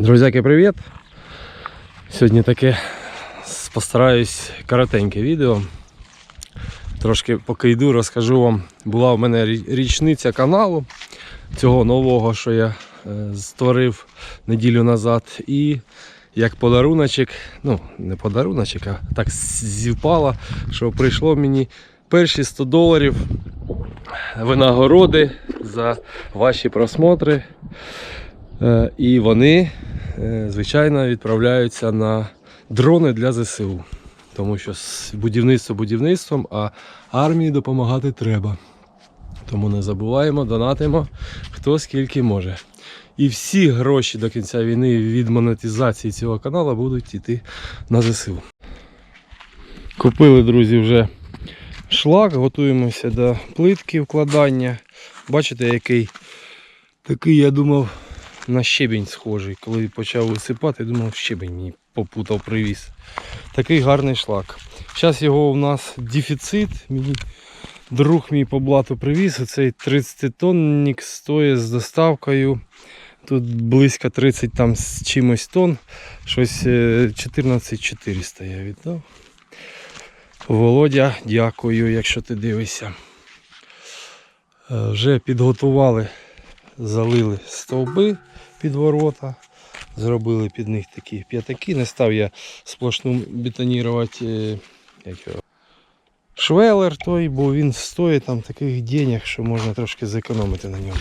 Друзяки, привіт! Сьогодні таке постараюсь коротеньке відео. Трошки поки йду, розкажу вам. Була в мене річниця каналу цього нового, що я е, створив неділю назад. І як подаруночок, ну не подаруночок, а так зівпало, що прийшло мені перші 100 доларів винагороди за ваші просмотри. Е, І вони, звичайно, відправляються на дрони для ЗСУ. Тому що будівництво будівництвом, а армії допомагати треба. Тому не забуваємо, донатимо хто скільки може. І всі гроші до кінця війни від монетизації цього каналу будуть йти на ЗСУ. Купили, друзі, вже шлак, готуємося до плитки вкладання. Бачите, який такий, я думав, на щебінь схожий. Коли почав висипати, думав, щебень мені попутав, привіз. Такий гарний шлак. Зараз його у нас дефіцит. Мені друг мій по блату привіз. Оцей 30-тонник стоїть з доставкою. Тут близько 30 там з чимось тонн. Щось е, 14 400 я віддав. Володя, дякую, якщо ти дивишся. Е, Вже підготували, залили стовби під ворота, зробили під них такі п'ятаки. Не став я сплошну бетонувати е, як його, швелер той, бо він стоїть там таких денег, що можна трошки зекономити на ньому.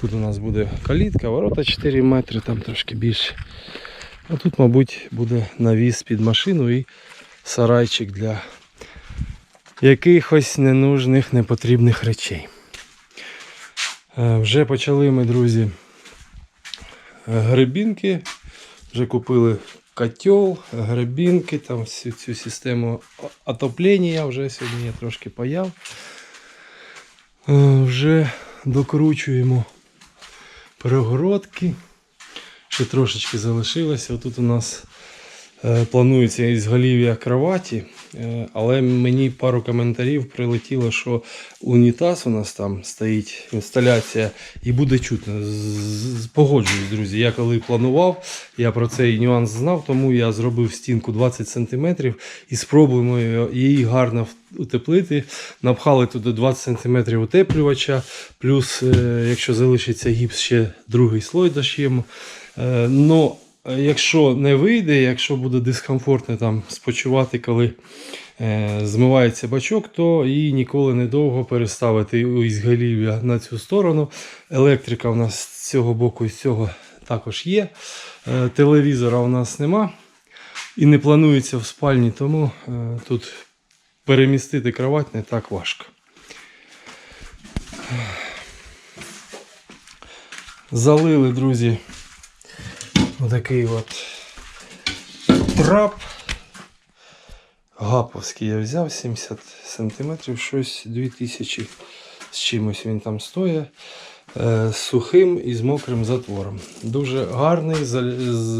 Тут у нас буде калітка, ворота 4 метри, там трошки більше. А тут, мабуть, буде навіс під машину і сарайчик для якихось ненужних, непотрібних речей. Е, Вже почали ми, друзі, гребінки. Вже купили котел, гребінки, там всю цю систему отоплення вже сьогодні я трошки паяв. Е, Вже докручуємо перегородки. Ще трошечки залишилося. Тут у нас е, планується ізголів'я кроваті, але мені пару коментарів прилетіло, що унітаз у нас там стоїть інсталяція і буде чутно. Погоджуюсь, друзі. Я коли планував, я про цей нюанс знав, тому я зробив стінку 20 см і спробуємо її гарно утеплити. Напхали туди 20 см утеплювача, плюс, е, якщо залишиться гіпс, ще другий слой дош'ємо. Е, е, якщо не вийде, якщо буде дискомфортно там спочивати, коли е, змивається бачок, то її ніколи недовго переставити ізголів'я на цю сторону. Електрика у нас з цього боку і з цього також є. Е, Телевізора у нас нема і не планується в спальні, тому е, тут перемістити кровать не так важко. Залили, друзі, отакий от трап. Гаповський я взяв 70 см, щось 2000 з чимось він там стоїть. Е, з сухим і з мокрим затвором. Дуже гарний, з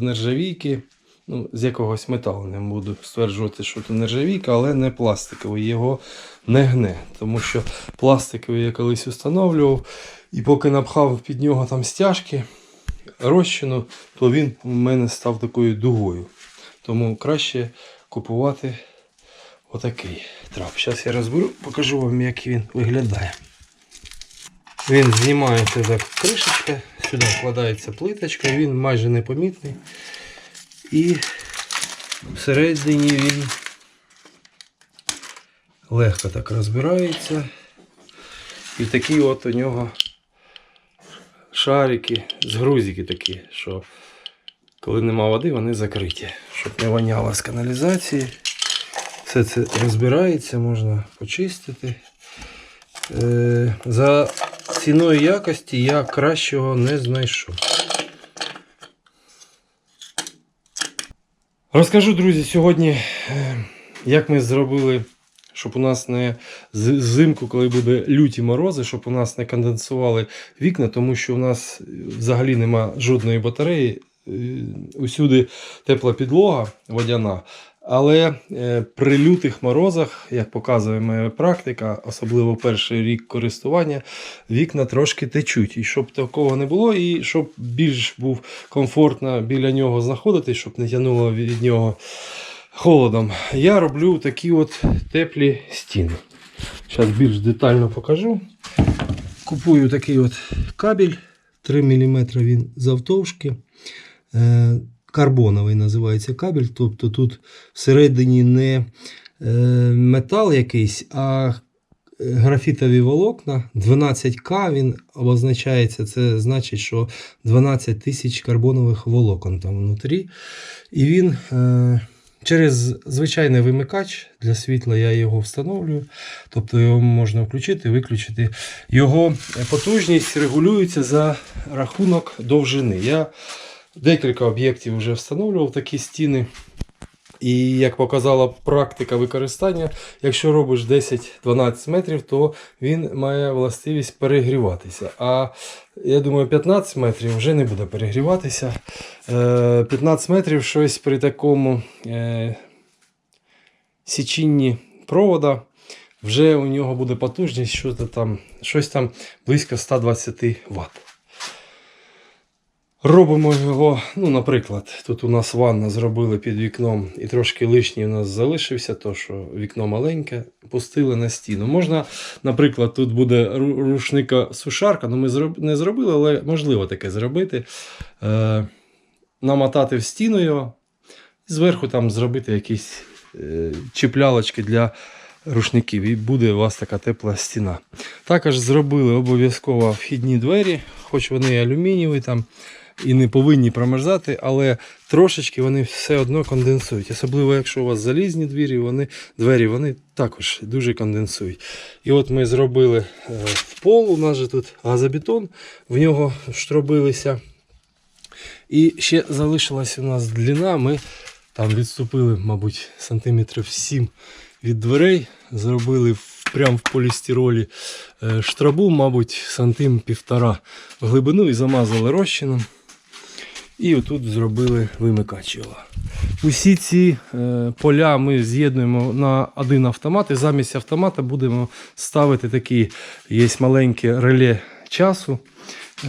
нержавійки, ну, з якогось металу. Не буду стверджувати, що це нержавійка, але не пластиковий. Його не гне. Тому що пластиковий я колись встановлював, і поки напхав під нього там стяжки, розчину, то він у мене став такою дугою. Тому краще купувати отакий трап. Зараз я розберу, покажу вам, як він виглядає. Він знімається так кришечка, сюди вкладається плиточка, він майже непомітний. І всередині він легко так розбирається. І такі от у нього шарики, згрузики такі, що коли нема води, вони закриті, щоб не воняло з каналізації. Все це розбирається, можна почистити. Е, за ціною якості я кращого не знайшов. Розкажу, друзі, сьогодні, е, як ми зробили, щоб у нас не з- взимку, коли буде люті морози, щоб у нас не конденсували вікна, тому що у нас взагалі нема жодної батареї. Е, Усюди тепла підлога водяна, Але е, при лютих морозах, як показує моя практика, особливо перший рік користування, вікна трошки течуть. І щоб такого не було, і щоб більш був комфортно біля нього знаходитись, щоб не тягнуло від нього холодом, я роблю такі от теплі стіни. Зараз більш детально покажу. Купую такий от кабель 3 мм він завтовшки. Е, Карбоновий називається кабель. Тобто тут всередині не е, метал якийсь, а графітові волокна. 12К він обозначається. Це значить, що 12 тисяч карбонових волокон там внутрі. І він е, через звичайний вимикач для світла я його встановлюю. Тобто його можна включити, виключити. Його потужність регулюється за рахунок довжини. Я декілька об'єктів вже встановлював такі стіни. І як показала практика використання, якщо робиш 10-12 метрів, то він має властивість перегріватися. А я думаю, 15 метрів вже не буде перегріватися. Е, 15 метрів щось при такому е, січінні провода. Вже у нього буде потужність що там, щось там близько 120 Вт. Робимо його, ну, наприклад, тут у нас ванна зробили під вікном і трошки лишній у нас залишився, то що вікно маленьке, пустили на стіну. Можна, наприклад, тут буде рушника сушарка, ну ми не зробили, але можливо таке зробити. Е, намотати в стіну його, і зверху там зробити якісь е, чіплялочки для рушників, і буде у вас така тепла стіна. Також зробили обов'язково вхідні двері, хоч вони алюмінієві там і не повинні промерзати, але трошечки вони все одно конденсують. Особливо, якщо у вас залізні двері, вони, двері, вони також дуже конденсують. І от ми зробили е, в пол, у нас же тут газобетон, в нього штробилися. І ще залишилась у нас длина. Ми там відступили, мабуть, сантиметрів 7 від дверей. Зробили прямо в полістиролі е, штрабу, мабуть, сантим півтора в глибину і замазали розчином. І отут зробили вимикач. Усі ці е, поля ми з'єднуємо на один автомат, і замість автомата будемо ставити такі є маленьке реле часу.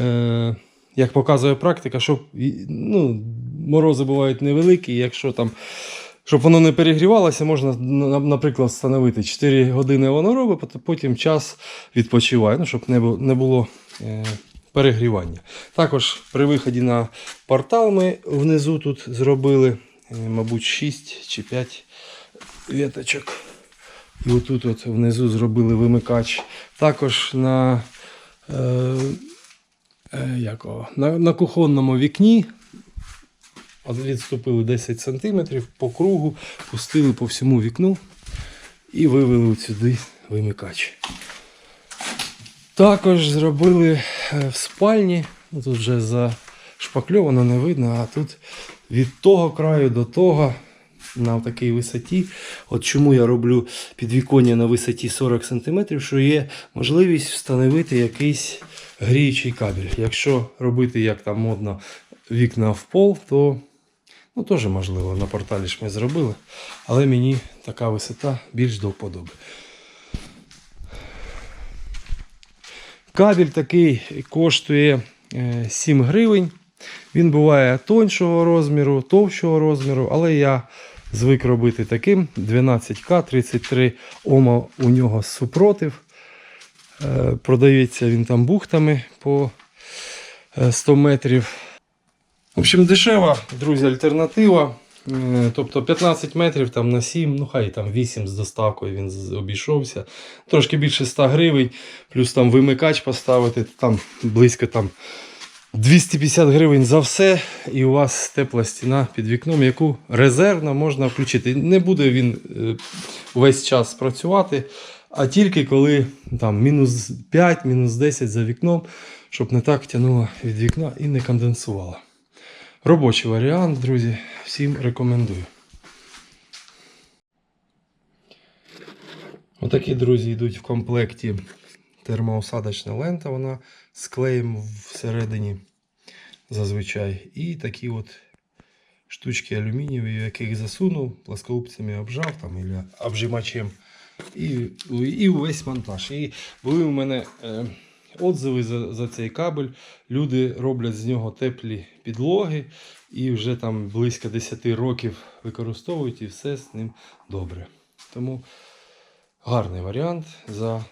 Е, як показує практика, щоб ну, морози бувають невеликі, якщо там. Щоб воно не перегрівалося, можна, наприклад, встановити 4 години воно робить, потім час відпочиває, ну, щоб не було, не було е, перегрівання. Також при виході на портал ми внизу тут зробили, е, мабуть, 6 чи 5 віточок. І отут от внизу зробили вимикач. Також на, е, е, якого? на, на кухонному вікні відступили 10 см по кругу, пустили по всьому вікну і вивели сюди вимикач. Також зробили е, в спальні, тут вже зашпакльовано не видно, а тут від того краю до того на такій висоті. От чому я роблю підвіконня на висоті 40 см, що є можливість встановити якийсь гріючий кабель. Якщо робити як там модно вікна в пол, то ну, теж можливо. На порталі ж ми зробили. Але мені така висота більш до вподоби. Кабель такий коштує е, 7 гривень. Він буває тоншого розміру, товщого розміру, але я звик робити таким 12К, 33 Ома у нього супротив. Е, Продається він там бухтами по е, 100 метрів. В общем, дешева, друзі, альтернатива. Е, Тобто 15 метрів там на 7, ну хай там 8 з доставкою він обійшовся. Трошки більше 100 гривень, плюс там вимикач поставити, там близько там 250 гривень за все, і у вас тепла стіна під вікном, яку резервно можна включити. Не буде він е, весь час працювати, а тільки коли там мінус 5, мінус 10 за вікном, щоб не так тягнуло від вікна і не конденсувало. Робочий варіант, друзі, всім рекомендую. Отакі, друзі, йдуть в комплекті термоосадочна лента, вона з клеєм всередині зазвичай. І такі от штучки алюмінієві, яких засунув, плоскогубцями обжав там, або обжимачем. І, і увесь монтаж. І були у мене е, отзиви за, за цей кабель. Люди роблять з нього теплі підлоги і вже там близько 10 років використовують і все з ним добре. Тому гарний варіант за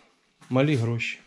малі гроші.